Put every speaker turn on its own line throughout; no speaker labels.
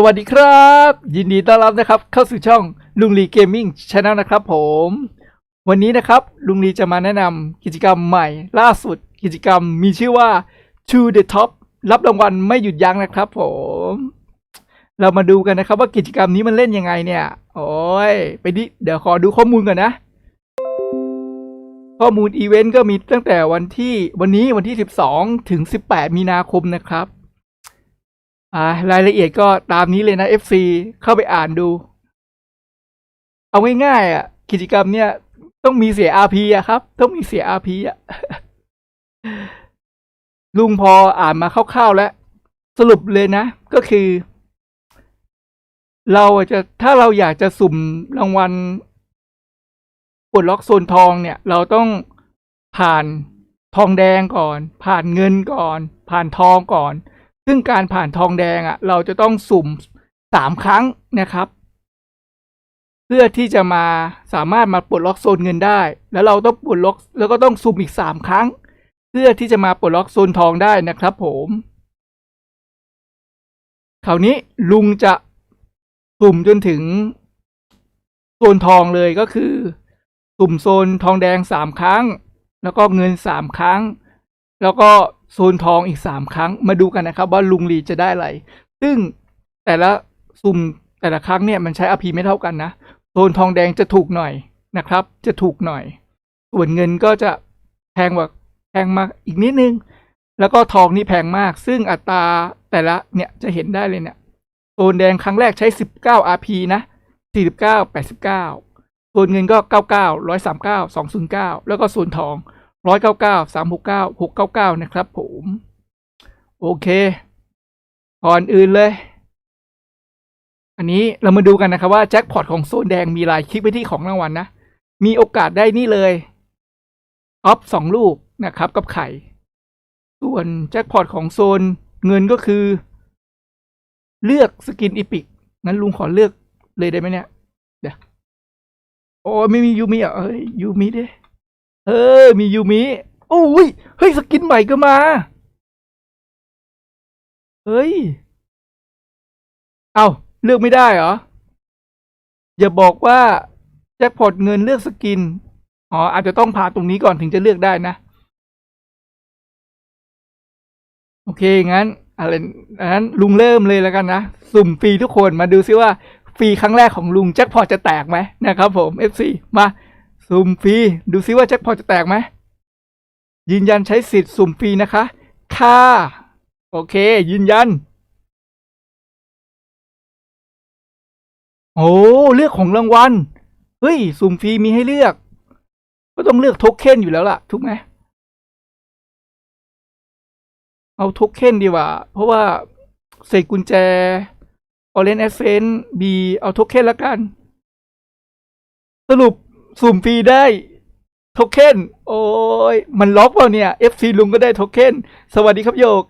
สวัสดีครับ ยินดีต้อนรับนะครับ เข้าสู่ช่องลุงลีเกมมิ่งช n แนลนะครับผม วันนี้นะครับ ลุงลีจะมาแนะนำกิจกรรมใหม่ ล่าสุดกิจกรรมมีชื่อว่า To the Top รับรางวัลไม่หยุดยั้งนะครับผม เรามาดูกันนะครับว่ากิจกรรมนี้มันเล่นยังไงเนี่ย โอ้ย ไปดิ เดี๋ยวขอดูข้อมูลก่อนนะ ข้อมูลอีเวนต์ก็มีตั้งแต่วันที่วันนี้วันที่ 12 ถึง 18 มีนาคมนะครับ อ่ารายละเอียดก็ตามนี้เลยนะ FC เข้าไปอ่านดู เอาง่ายๆอะ กิจกรรมเนี่ย ต้องมีเสีย RP อะครับ ต้องมีเสีย RP อะลุงพออ่านมาคร่าวๆแล้ว สรุปเลยนะ ก็คือ เราจะถ้าเราอยากจะสุ่มรางวัลปลดล็อกโซนทองเนี่ย เราต้องผ่านทองแดงก่อน ผ่านเงินก่อน ผ่านทองก่อน ซึ่งการผ่านทองแดงอะ่ะ เราจะต้องสุ่มสามครั้งนะครับ เพื่อที่จะมาสามารถมาปลดล็อกโซนเงินได้ แล้วเราต้องปลดล็อก แล้วก็ต้องสุ่มอีกสามครั้ง เพื่อที่จะมาปลดล็อกโซนทองได้นะครับ ผมคราวนี้ลุงจะสุ่มจนถึงโซนทองเลยก็คือ สุ่มโซนทองแดงสามครั้ง แล้วก็เงินสามครั้ง แล้วก็ โซนทองอีกสามครั้งมาดูกันนะครับ ว่าลุงลีจะได้อะไร ซึ่งแต่ละสุ่มแต่ละครั้งเนี่ยมันใช้อพีไม่เท่ากันนะ โซนทองแดงจะถูกหน่อยนะครับ จะถูกหน่อย ส่วนเงินก็จะแพงกว่าแพงมากอีกนิดนึง แล้วก็ทองนี่แพงมาก ซึ่งอัตราแต่ละเนี่ยจะเห็นได้เลยเนี่ย โซนแดงครั้งแรกใช้ 19 RP นะ 49 89ส่วนเงินก็ 99 139 209 แล้วก็ส่วนทอง 199 369 699นะครับผม โอเค ก่อนอื่นเลย อันนี้เรามาดูกันนะครับว่าแจ็คพอตของโซนแดงมีลายคลิกไปที่ของรางวัลนะ มีโอกาสได้นี่เลยออฟสองลูกนะครับ กับไข่ ส่วนแจ็คพอตของโซนเงินก็คือ เลือกสกินอีพิกงั้นลุงขอเลือกเลยได้ไหมเนี่ย เดี๋ยวโอ้ไม่มียูมิอะเอ้ยยูมิดิ เออ มียูมิโอ้ย เฮ้ย สกินใหม่ก็มา เฮ้ย เอาเลือกไม่ได้เหรอ อย่าบอกว่า แจ็คพอตเงินเลือกสกิน อ๋อ อาจจะต้องผ่านตรงนี้ก่อนถึงจะเลือกได้นะ โอเค งั้น อะไรงั้นลุงเริ่มเลยแล้วกันนะ สุ่มฟรีทุกคนมาดูซิว่า ฟรีครั้งแรกของลุงแจ็คพอตจะแตกไหมนะครับผม FC มา สุ่มฟรีดูซิว่าแจ็คพอตจะแตกไหมยืนยันใช้สิทธิ์สุ่มฟรีนะคะ ค่ะ โอเค ยืนยัน โอ้เลือกของรางวัล เฮ้ย สุ่มฟรีมีให้เลือก ก็ต้องเลือกโทเค็นอยู่แล้วล่ะ ถูกไหมเอาโทเค็นดีกว่า เพราะว่าเศษกุญแจออเรน e อเซนบีเอาโทเค็นละกัน สรุป สุ่มฟรีได้โทเค็นโอ้ยมันล็อกเปล่าเนี่ย FC ลุงก็ได้โทเค็นสวัสดีครับโยก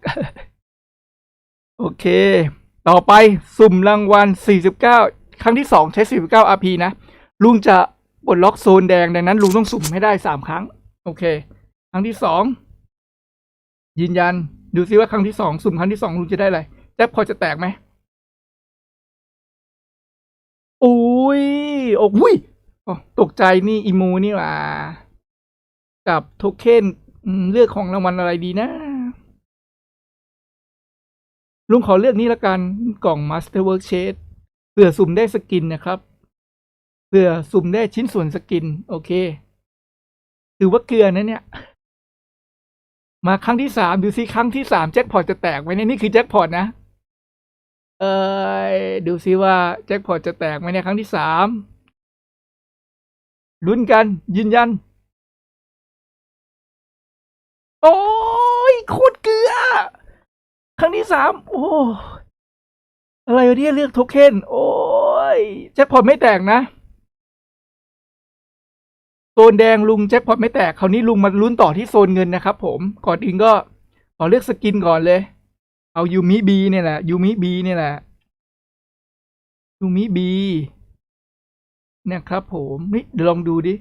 โอเค ต่อไปสุ่มรางวัล 49 ครั้งที่ 2 ใช้ 49 RP นะ ลุงจะปลดล็อกโซนแดงดังนั้น ลุงต้องสุ่มให้ได้ 3 ครั้ง โอเค ครั้งที่ 2 ยืนยัน ดูซิว่าครั้งที่ 2 สุ่มครั้งที่ 2 ลุงจะได้อะไรแจ็คพอจะแตกไหมอุ้ย โอ้ย ตกใจนี่อีมูนี่ว่า กับโทเค็นเลือกของรางวัลอะไรดีนะ ลุงขอเลือกนี้ละกัน กล่อง Masterwork Shade เผื่อสุ่มได้สกินนะครับเผื่อสุ่มได้ชิ้นส่วนสกิน โอเค ถือว่าเกลือนะเนี่ย มาครั้งที่สามดูซิครั้งที่สามแจ็คพอตจะแตกไหมเนี่ยนี่คือแจ็คพอตนะ เอ้ยดูซิว่าแจ็คพอตจะแตกไหมในครั้งที่สาม ลุ้นกัน ยืนยัน โอ้ยโคตรเกลือ ครั้งที่สามโอ้อะไรวะเนี่ยเลือกโทเค็นโอ้ยแจ็คพอตไม่แตกนะโซนแดงลุงแจ็คพอตไม่แตกคราวนี้ลุงมาลุ้นต่อที่โซนเงินนะครับผมก่อนอื่นก็ขอเลือกสกินก่อนเลย เอายูมิบีเนี่ยแหละยูมิบีเนี่ยแหละยูมิบี นะครับผมนี่เดี๋ยวลองดูดิ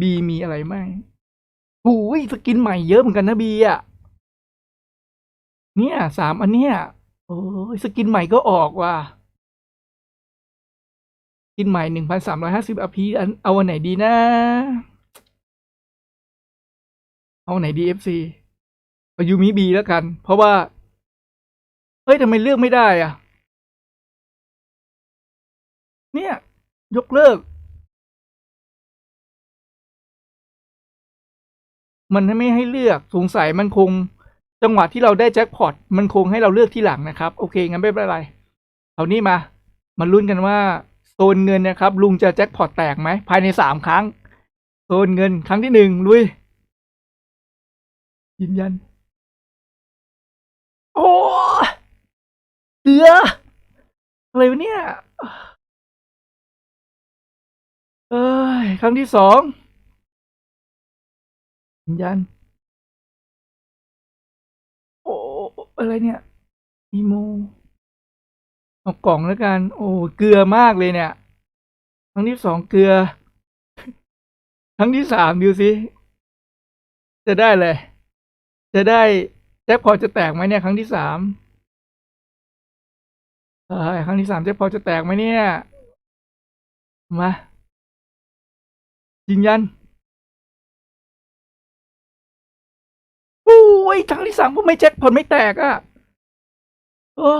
บีมีอะไรไหมโอ้ยสกินใหม่เยอะเหมือนกันนะบีอะเนี่ยสามอันเนี้ยโอ้ยสกินใหม่ก็ออกว่ะสกินใหม่หนึ่งพันสามร้อยห้าสิบอพีอันเอาวันไหนดีนะ เอาไหนดีเอฟซีเอายูมิบีแล้วกัน เพราะว่า เฮ้ยทำไมเลือกไม่ได้อะ เนี่ย ยกเลิก มันไม่ให้เลือกสงสัยมันคง จังหวะที่เราได้แจ็คพอตมันคงให้เราเลือกที่หลังนะครับ โอเค งั้นไม่เป็นไรเอานี่มามาลุ้นกันว่าโซนเงินนะครับ ลุงจะแจ็คพอตแตกไหมภายในสามครั้งโซนเงินครั้งที่หนึ่งลุยยืนยัน โอ้เสืออะไรวะเนี่ย เอ้ยครั้งที่สอง ยืนยันโอ้อะไรเนี่ยอีโมเอากล่องแล้วกัน โอ้เกลือมากเลยเนี่ย ครั้งที่สองเกลือ ครั้งที่สามดูสิจะได้เลย จะได้แจ็คพอจะแตกไหมเนี่ย ครั้งที่สามเอ้ยครั้งที่สามแจ็คพอจะแตกไหมเนี่ย มายืนยัน อ้ยครั้งที่สามก็ไม่แจ็คพอตไม่แตกอะ่ะโอ้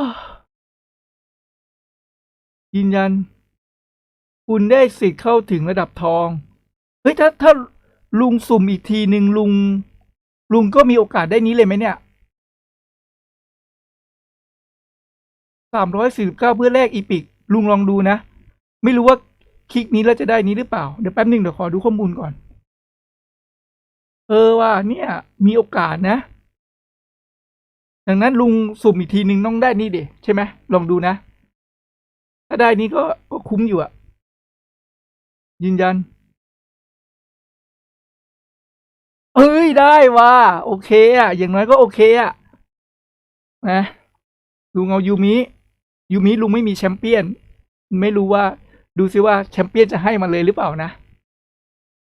ยืนยัน คุณได้สิทธิ์เข้าถึงระดับทอง เฮ้ยถ้าถ้าลุงสุ่มอีกทีหนึ่งลุง ลุงก็มีโอกาสได้นี้เลยไหมเนี่ยสามร้อยสี่สิบเก้าเพื่อแลกอีพิก ลุงลองดูนะ ไม่รู้ว่าคลิกนี้แล้วจะได้นี้หรือเปล่า เดี๋ยวแป๊บหนึ่งเดี๋ยวขอดูข้อมูลก่อน ออว่าเนี่ย มีโอกาสนะ ดังนั้นลุงสุ่มอีกทีหนึ่งต้องได้นี่เดใช่ไหมลองดูนะ ถ้าได้นี้ก็ก็คุ้มอยู่อะยืนยัน เอ้ยได้ว่าโอเคอะอย่างน้อยก็โอเคอะนะลุงเอายูมิยูมิลุงไม่มีแชมเปี้ยน ไม่รู้ว่า ดูซิว่าแชมเปี้ยนจะให้มาเลยหรือเปล่านะ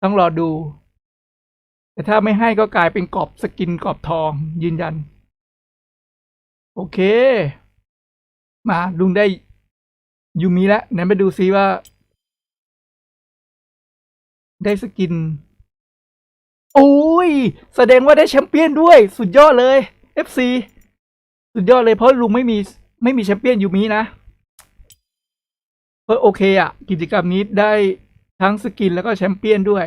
ต้องรอดู แต่ถ้าไม่ให้ก็กลายเป็นกรอบสกินกรอบทองยืนยัน โอเค มาลุงได้ยูมิแล้วไหนไปดูซิว่า ได้สกิน โอ้ย แสดงว่าได้แชมเปี้ยนด้วย สุดยอดเลย FC สุดยอดเลยเพราะลุงไม่มีไม่มีแชมเปี้ยนยูมินะเพราะโอเคอะกิจกรรมนี้ได้ทั้งสกินแล้วก็แชมเปี้ยนด้วย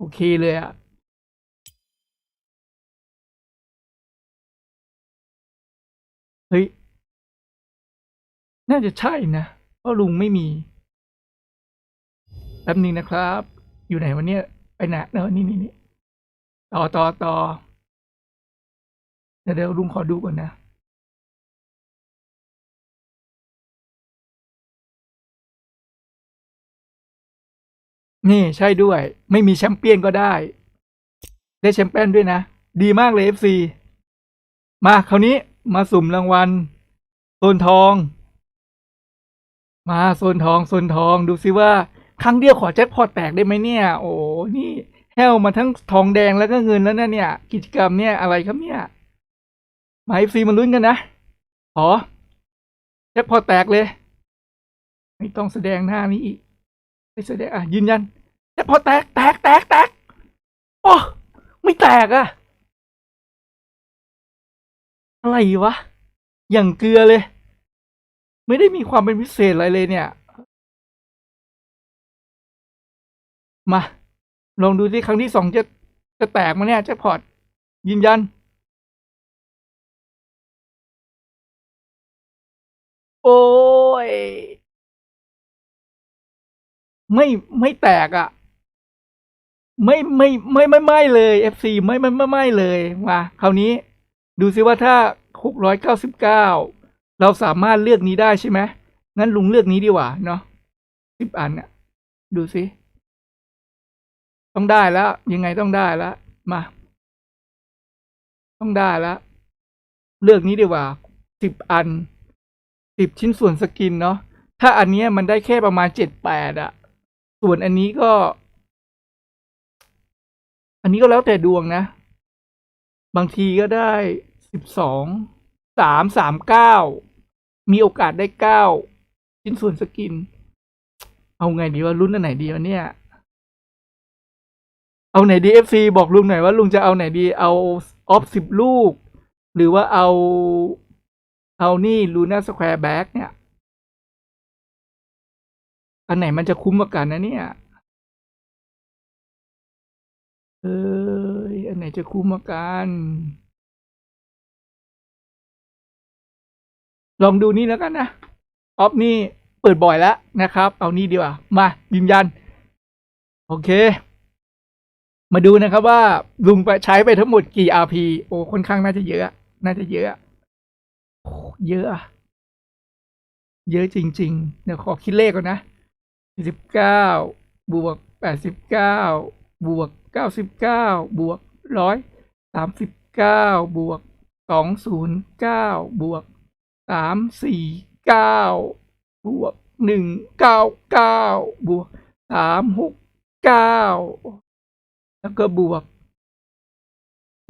โอเคเลยอะเฮ้ย น่าจะใช่นะเพราะลุงไม่มีแป๊บนึงนะครับ อยู่ไหนวันนี้ไปไหนเนอะนี่นี่นี่ต่อต่อต่อเดี๋ยวลุงขอดูก่อนนะ นี่ใช่ด้วย ไม่มีแชมเปี้ยนก็ได้ ได้แชมเปี้ยนด้วยนะ ดีมากเลย FC มาคราวนี้มาสุ่มรางวัลโซนทอง มาโซนทองโซนทองดูซิว่า ครั้งเดียวขอแจ็คพอตแตกได้ไหมเนี่ย โอ้นี่แฮวมาทั้งทองแดงแล้วก็เงินแล้วนะเนี่ย กิจกรรมเนี่ยอะไรครับเนี่ยมาเอฟซีมาลุ้นกันนะขอแจ็คพอตแตกเลย ไม่ต้องแสดงหน้านี้อีก ไม่แสดงอะยืนยันแจ็คพอแตกแตกแตกแตกโอ้ไม่แตกอะอะไรวะ อย่างเกลือเลย ไม่ได้มีความเป็นพิเศษอะไรเลยเนี่ย มา ลองดูที่ครั้งที่สองจะจะแตกมาเนี่ยแจ็คพอตยืนยัน ไม่ไม่แตกอะ่ะ ไม่ไม่ไม่ไม่ไม่เลย FC ไม่ไม่ไม่ไม่เลยมาคราวนี้ ดูซิว่าถ้าหกร้อยเก้าสิบเก้าเราสามารถเลือกนี้ได้ใช่ไหมงั้นลุงเลือกนี้ดีกว่าเนาะสิบอันอะดูซิต้องได้แล้ว ยังไงต้องได้แล้วมา ต้องได้แล้วเลือกนี้ดีกว่าสิบอันสิบชิ้นส่วนสกินเนาะถ้าอันนี้มันได้แค่ประมาณเจ็ดแปดอะ ส่วนอันนี้ก็ อันนี้ก็แล้วแต่ดวงนะ บางทีก็ได้สิบสองสามสามเก้ามีโอกาสได้เก้าชิ้นส่วนสกิน เอาไงดีว่ารุ่นอันไหนดีวะเนี่ย เอาไหนดีเอฟซีบอกลุงหน่อยว่าลุงจะเอาไหนดี เอาออฟสิบลูก หรือว่าเอา เอานี่ลูน่าสแควร์แบ็กเนี่ย อันไหนมันจะคุ้มกว่ากันนะเนี่ยเอยอันไหนจะคุ้มกว่ากันลองดูนี่แล้วกันนะออฟนี่เปิดบ่อยแล้วนะครับ เอานี่ดีกว่ามายืนยัน โอเค มาดูนะครับว่าลุงไปใช้ไปทั้งหมดกี่ RP โอ้ค่อนข้างน่าจะเยอะ น่าจะเยอะโอ้เยอะ เยอะจริง ๆ เดี๋ยวขอคิดเลขก่อนนะ สิบเก้าบวกแปดสิบเก้าบวกเก้าสิบเก้าบวกร้อยสามสิบเก้าบวกสองศูนย์เก้าบวกสามสี่เก้าบวกหนึ่งเก้าเก้าบวกสามหกเก้าแล้วก็บวก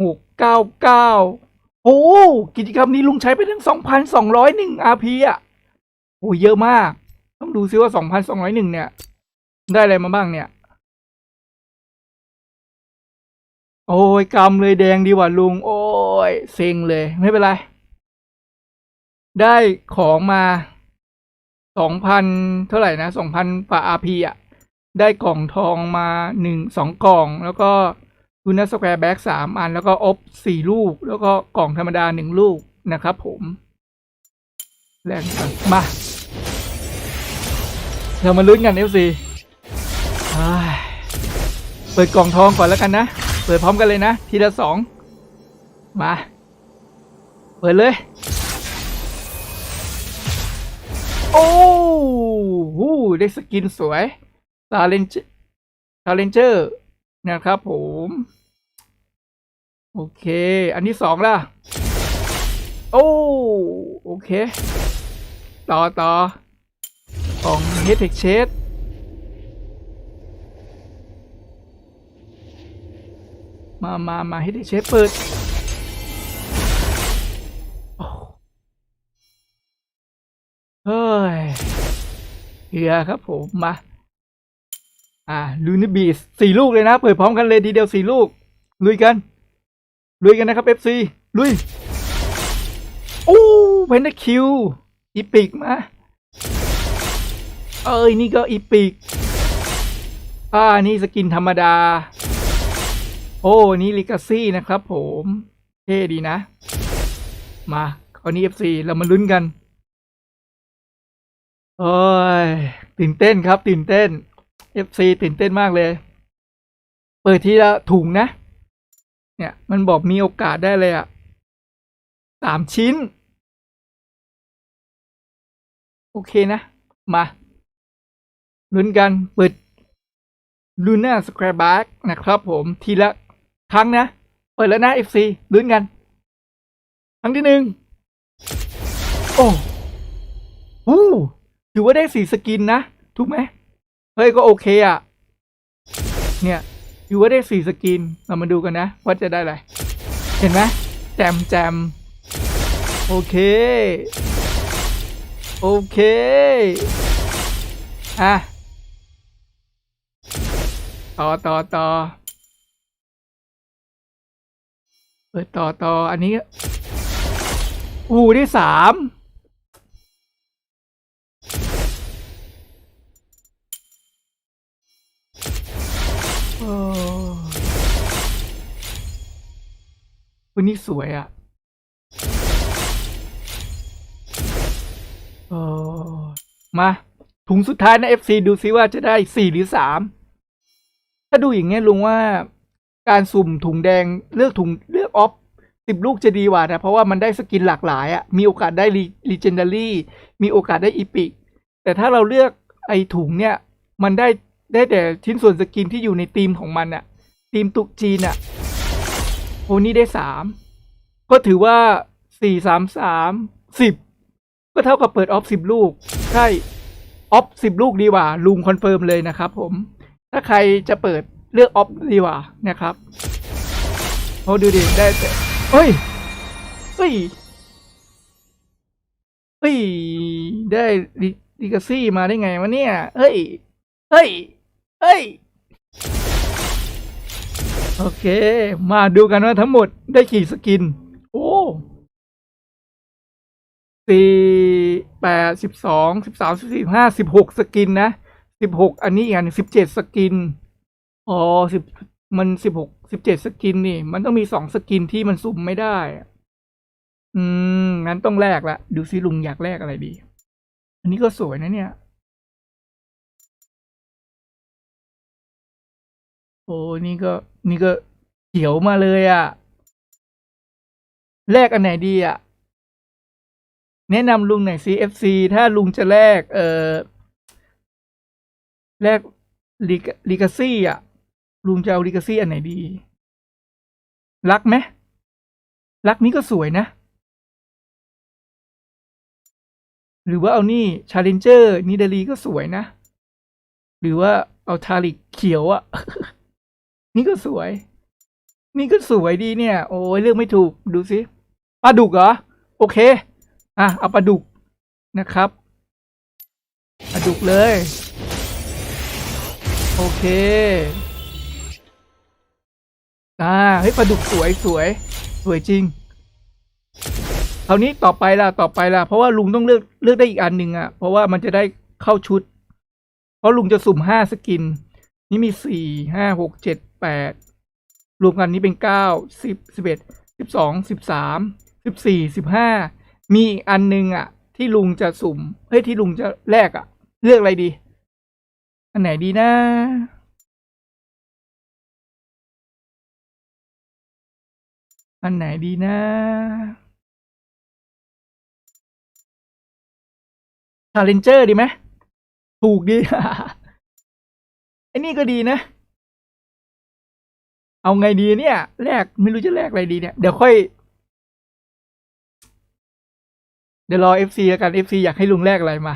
หกเก้าเก้าโอ้กิจกรรมนี้ลุงใช้ไปถึงสองพันสองร้อยหนึ่ง RP อะโอ้เยอะมาก ต้องดูซิว่าสองพันสองร้อยหนึ่งเนี่ย ได้อะไรมาบ้างเนี่ย โอ้ยกำเลยแดงดีกว่าลุง โอ้ยเซ็งเลยไม่เป็นไร ได้ของมาสองพันเท่าไหร่นะสองพันฝ่าอาพีอะ ได้กล่องทองมาหนึ่งสองกล่อง แล้วก็ลูน่าสแควร์แบ็กสามอัน แล้วก็อบสี่ลูก แล้วก็กล่องธรรมดาหนึ่งลูกนะครับผม แรงจังมา เรามาลุ้นกันเอฟซีเปิดกล่องทองก่อนแล้วกันนะ เปิดพร้อมกันเลยนะ ทีละสอง มา เปิดเลย โอ้โหได้สกินสวยซาเลนเจอร์ซาเลนเจอร์นะครับผม โอเค อันที่สองล่ะ โอ้ โอเค ต่อต่อ ของ h e t e c h s h a d e มามามา h e t e c h s h a d เปิดเฮ้ยเฮียครับผม มา อ่าลูนิบีสสี่ลูกเลยนะ เปิดพร้อมกันเลยทีเดียวสี่ลูก ลุยกัน ลุยกันนะครับ FC ลุย โอ้เพนเดคิวอีปิกมา เอ้ยนี่ก็อีปิกอ่านี่สกินธรรมดา โอ้นี่ลิกาซี่นะครับผมเท่ดีนะ มาคราวนี้ FC เรามาลุ้นกันโอ้ยตื่นเต้นครับ ตื่นเต้น FC ตื่นเต้นมากเลย เปิดทีละถุงนะ เนี่ยมันบอกมีโอกาสได้เลยอะสามชิ้น โอเคนะ มา ลุ้นกันเปิดลูน่าสแควร์บาร์นะครับผมทีละครั้งนะ เปิดแล้วนะ FC ลุ้นกัน ครั้งที่หนึ่งโอ้โหถือว่าได้สีสกินนะ ถูกไหมเฮ้ยก็โอเคอะ เนี่ยถือว่าได้สีสกิน เรามาดูกันนะ ว่าจะได้อะไร เห็นไหมแจมแจมโอเค โอเค อะ ต่อต่อต่อเปิดต่อต่ออันนี้อูได้สามโอ้วันนี้สวยอะโอ้มาถุงสุดท้ายนะ FC ดูซิว่าจะได้สี่หรือสาม ถ้าดูอย่างเงี้ยลุงว่าการสุ่มถุงแดงเลือกถุงเลือกออฟสิบลูกจะดีกว่านะ เพราะว่ามันได้สกินหลากหลายอะ่ะมีโอกาสได้รีเจนดารี่มีโอกาสได้อีพิกแต่ถ้าเราเลือกไอถุงเนี่ย มันได้ได้แต่ชิ้นส่วนสกินที่อยู่ในทีมของมันอะ่ะทีมตุกจีนอะ่ะโอนี่ได้สามก็ถือว่าสี่สามสามสิบก็เท่ากับเปิดออฟสิบลูก ใช่ ออฟสิบลูกดีกว่าลุงคอนเฟิร์มเลยนะครับผม ถ้าใครจะเปิดเลือกออฟดีกว่านะครับโอ้ดูดิได้เฮ้ยเฮ้ยเฮ้ยได้ลิกาซี่มาได้ไงวะเนี่ยเฮ้ยเฮ้ยเฮ้ยโอเค มาดูกันว่าทั้งหมดได้กี่สกิน โอ้สี่แปดสิบสองสิบสามสิบสี่ห้าสิบหกสกินนะ สิบหกอันนี้อีกอันสิบเจ็ดสกิน อ๋อสิบมันสิบหกสิบเจ็ดสกินนี่ มันต้องมีสองสกินที่มันสุ่มไม่ได้ อืม งั้นต้องแลกละ ดูซิลุงอยากแลกอะไรดี อันนี้ก็สวยนะเนี่ย โอ้นี่ก็ นี่ก็เขียวมาเลยอะ่ะ แลกอันไหนดีอะ่ะ แนะนำลุงหน่อย CFC ถ้าลุงจะแลก เอ่อ แลกลิกาซี่อะลุงจะเอาลิกาซี่อันไหนดี รักไหมรักนี้ก็สวยนะ หรือว่าเอานี่ชาเลนเจอร์นิดาลีก็สวยนะ หรือว่าเอาทาริกเขียวอะ นี่ก็สวย นี่ก็สวยดีเนี่ย โอ้ยเลือกไม่ถูกดูสิปลาดุกเหรอ โอเค อะ เอาปลาดุกนะครับปลาดุกเลย โอเค อ่าเฮ้ยปลาดุกสวยสวย สวยจริงคราวนี้ต่อไปล่ะต่อไปล่ะเพราะว่าลุงต้องเลือกเลือกได้อีกอันหนึ่งอะ เพราะว่ามันจะได้เข้าชุด เพราะลุงจะสุ่มห้าสกิน นี่มีสี่ห้าหกเจ็ดแปดรวมกันนี้เป็นเก้าสิบสิบเอ็ดสิบสองสิบสามสิบสี่สิบห้ามีอีกอันหนึ่งอะ ที่ลุงจะสุ่มเฮ้ยที่ลุงจะแลกอะ เลือกอะไรดี ไหนดีนะอันไหนดีนะ ชาเลนเจอร์ดีไหม ถูกดี ไอ้นี่ก็ดีนะ เอาไงดีเนี่ย แลกไม่รู้จะแลกอะไรดีเนี่ย เดี๋ยวค่อย เดี๋ยวรอเอฟซีกันเอฟซีอยากให้ลุงแลกอะไรมา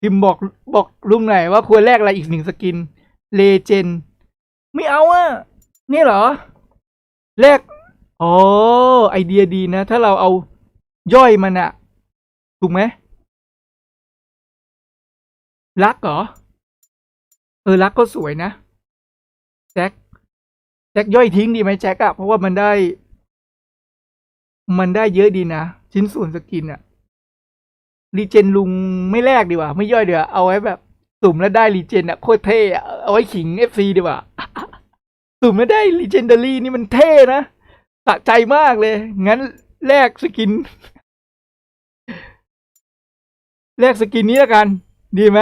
พิมพ์บอกบอกลุงหน่อยว่าควรแลกอะไรอีกหนึ่งสกินเลเจนไม่เอาอะนี่เหรอ แลกอ๋อไอเดียดีนะ ถ้าเราเอาย่อยมันอะถูกไหมรักเหรอ เออรักก็สวยนะแจ็คแจ็คย่อยทิ้งดีไหมแจ็คอะเพราะว่ามันได้ มันได้เยอะดีนะ ชิ้นส่วนสกินอะ รีเจนลุงไม่แลกดีกว่า ไม่ย่อยเดี๋ยวาเอาไว้แบบ สุ่มแล้วได้รีเจนอะโคตรเท่อะเอาไว้ขิงเอฟซีดีกว่า สุ่มแล้วได้รีเจนเดารี่นี่มันเท่นะสะใจมากเลย งั้นแลกสกิน แลกสกินนี้แล้วกัน ดีไหม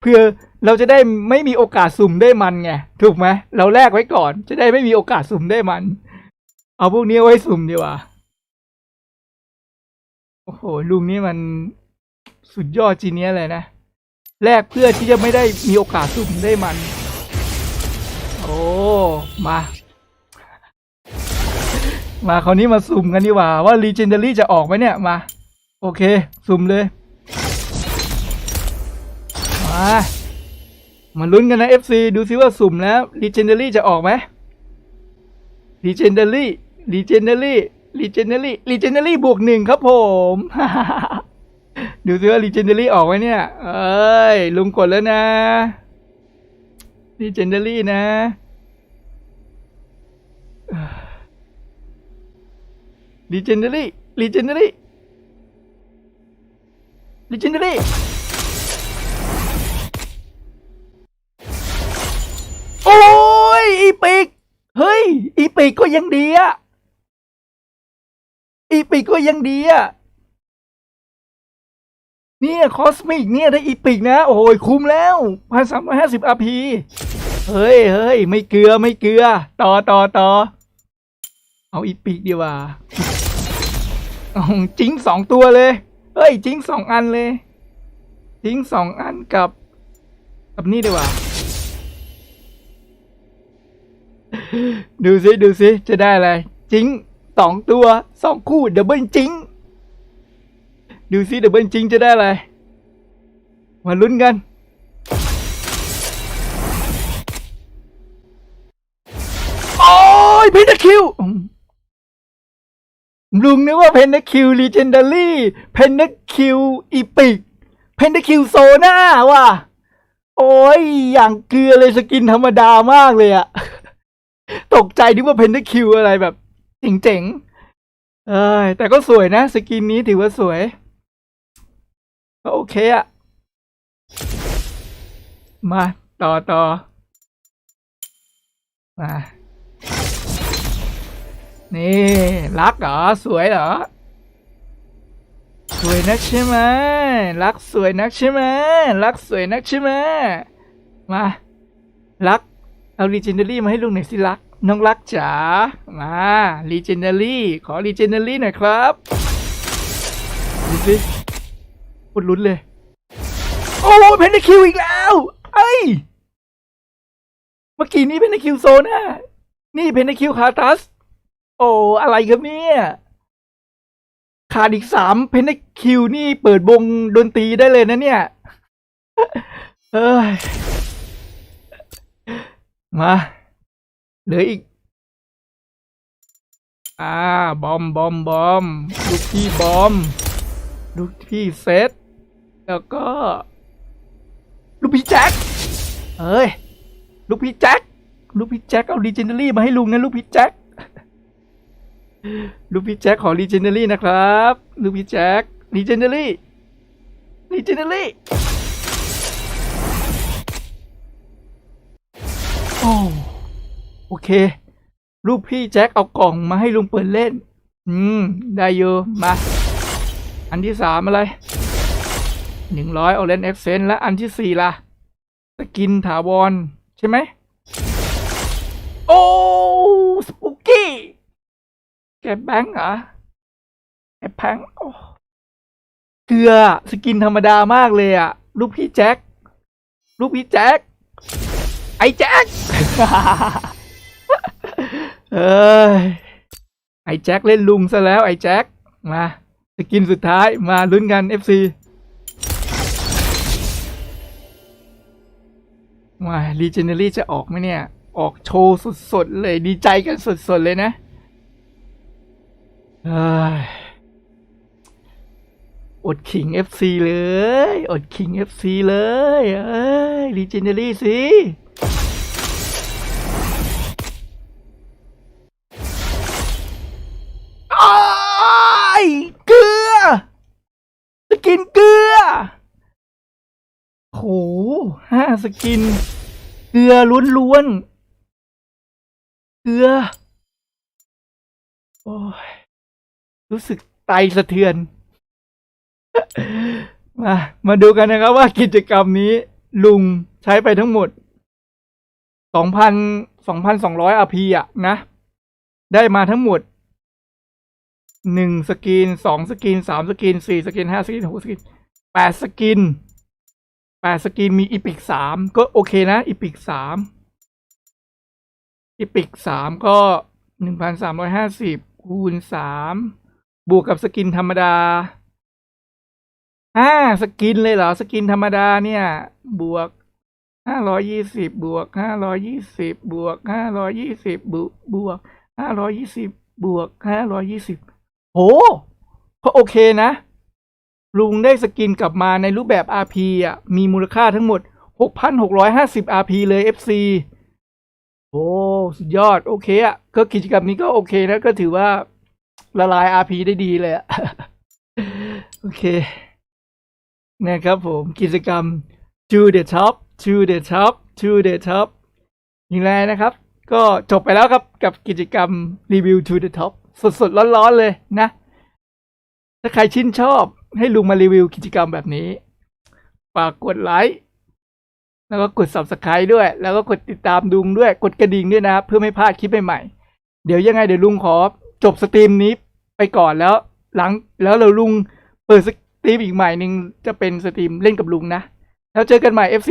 เพื่อเราจะได้ไม่มีโอกาสสุ่มได้มันไงถูกไหมเราแลกไว้ก่อน จะได้ไม่มีโอกาสสุ่มได้มัน เอาพวกนี้ไว้สุ่มดีกว่า โอ้โหลุงนี่มันสุดยอดจีเนียเลยนะแลกเพื่อที่จะไม่ได้มีโอกาสสุ่มได้มัน โอ้ มา มาคราวนี้มาสุ่มกันดีกว่า ว่า Legendary จะออกไหมเนี่ย มา โอเค สุ่มเลย มา มาลุ้นกันนะ FC ดูซิว่าสุ่มแล้ว Legendary จะออกไหมรีเจนเดอรี่รีเจนเดอรี่ รีเจนเนอรี่รีเจนเนอรี่บวกหนึ่งครับผม ดูซิว่ารีเจนเนอรี่ออกไหมเนี่ย เอ้ย ลุงกดแล้วนะรีเจนเนอรี่นะรีเจนเนอรี่รีเจนเนอรี่รีเจนเนอรี่โอ้ยอีปิก เฮ้ย อีปิกก็ยังดีอะ อีปิกก็ยังดีอะเนี่ยคอสมิกเนี่ยได้อีปิกนะ โอ้ยคุ้มแล้วพันสามร้อยห้าสิบอาพีเฮ้ยเฮ้ยไม่เกลือไม่เกลือ ต่อต่อต่อเอาอีปิกดีกว่าเอาจิ้งสองตัวเลย เฮ้ย จิ้งสองอันเลย จิ้งสองอันกับ กับนี่ดีกว่าดูสิดูสิจะได้อะไร จิ้ง สองตัวสองคู่ดับเบิลจิง ดูสิดับเบิลจิงจะได้อะไร มาลุ้นกัน โอ้ยเพนทคิวลุงนึกว่าเพนทคิวลีเจนดารี่เพนทคิวอีปิกเพนทคิวโซน่าว่ะ โอ้ย อย่างเกลือเลยสกินธรรมดามากเลยอะตกใจนึกว่าเพนทคิวอะไรแบบ เจ๋งๆเอ้ยแต่ก็สวยนะ สกินนี้ถือว่าสวยก็โอเคอะมาต่อต่อมานี่รักเหรอ สวยเหรอ สวยนักใช่ไหมรักสวยนักใช่ไหมรักสวยนักใช่ไหมมารักเอา legendary มาให้ลุงหน่อยสิรัก น้องรักจ๋า มา legendary ขอ legendary หน่อยครับดูสิปวดลุ้นเลย โอ้เพนคิวอีกแล้ว เอ้ย เมื่อกี้นี้เพนคิวโซน่านี่เพนคิวคาตัส โอ้ อะไรครับเนี่ยขาดอีกสามเพนคิวนี่เปิดวงดนตรีได้เลยนะเนี่ยเอ้ย มา เหลืออีก อ่า บอม บอม บอม ลูกพี่บอม ลูกพี่เซต แล้วก็ ลูกพี่แจ็คเอ้ย ลูกพี่แจ็ค ลูกพี่แจ็คเอาดีเจนเนอรี่มาให้ลุงนะลูกพี่แจ็ค ลูกพี่แจ็คขอ Legendary นะครับ ลูกพี่แจ็ค Legendary Legendary โอ้ โอเค ลูกพี่แจ็คเอากล่องมาให้ลุงเปิดเล่น อืม ได้อยู่มา อันที่สามอะไรหนึ่งร้อยออเรนเอ็กเซนและอันที่สี่ล่ะสกินถาวร ใช่ไหม โอ้สปุกกี้ แกแบงค์เหรอแกแพงโอ้เกลือสกินธรรมดามากเลยอะลูกพี่แจ็ค ลูกพี่แจ็ค ไอ้แจ็ค เอ้ยไอ้แจ็คเล่นลุงซะแล้วไอ้แจ็คมาสกินสุดท้ายมาลุ้นกัน FC มาลีเจนเนอรี่จะออกไหมเนี่ย ออกโชว์สดๆเลยดีใจกันสดๆเลยนะอ้อดขิง FC เลย อดขิง FC เลยเอ้ย Legendary สิายเกลือ สกินเกลือ โหห้า สกิน เกลือล้วนๆ เกลือ โอ้ย รู้สึกไตสะเทือน มา มาดูกันนะครับว่ากิจกรรมนี้ ลุงใช้ไปทั้งหมด สองพัน สองพันสองร้อยอาพีอะนะ ได้มาทั้งหมดหนึ่งสกินสองสกินสามสกินสี่สกินห้าสกินหกสกินแปดสกิน แปดสกินมีอีพิกสามก็โอเคนะอีพิกสามอีพิกสามก็หนึ่งพันสามร้อยห้าสิบคูณสามบวกกับสกินธรรมดาห้าสกินเลยเหรอ สกินธรรมดาเนี่ย บวกห้าร้อยี่สิบบวกห้าร้อยี่สิบบวกห้าร้อยี่สิบบวกบวกห้าร้อยี่สิบบวกห้าร้อยี่สิบโหก็โอเคนะ ลุงได้สกินกลับมาในรูปแบบ RP อะ มีมูลค่าทั้งหมด 6,650 RP เลย FC โอ้ สุดยอด โอเคอะ ก็กิจกรรมนี้ก็โอเคนะ ก็ถือว่าละลาย RP ได้ดีเลยอะ โอเค นะครับผม กิจกรรม to the top to the top to the top อย่างไรนะครับ ก็จบไปแล้วครับกับกิจกรรมรีวิว to the top สดๆ ร้อนๆ เลยนะ ถ้าใครชื่นชอบ ให้ลุงมารีวิวกิจกรรมแบบนี้ ฝากกดไลค์แล้วก็กด subscribe ด้วย แล้วก็กดติดตามลุงด้วย กดกระดิ่งด้วยนะครับ เพื่อไม่พลาดคลิปใหม่ๆ เดี๋ยวยังไงเดี๋ยวลุงขอจบสตรีมนี้ไปก่อนแล้ว หลังแล้วเราลุงเปิดสตรีมอีกใหม่หนึ่งจะเป็นสตรีมเล่นกับลุงนะ แล้วเจอกันใหม่ FC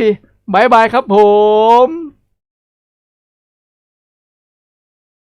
บายบายครับผม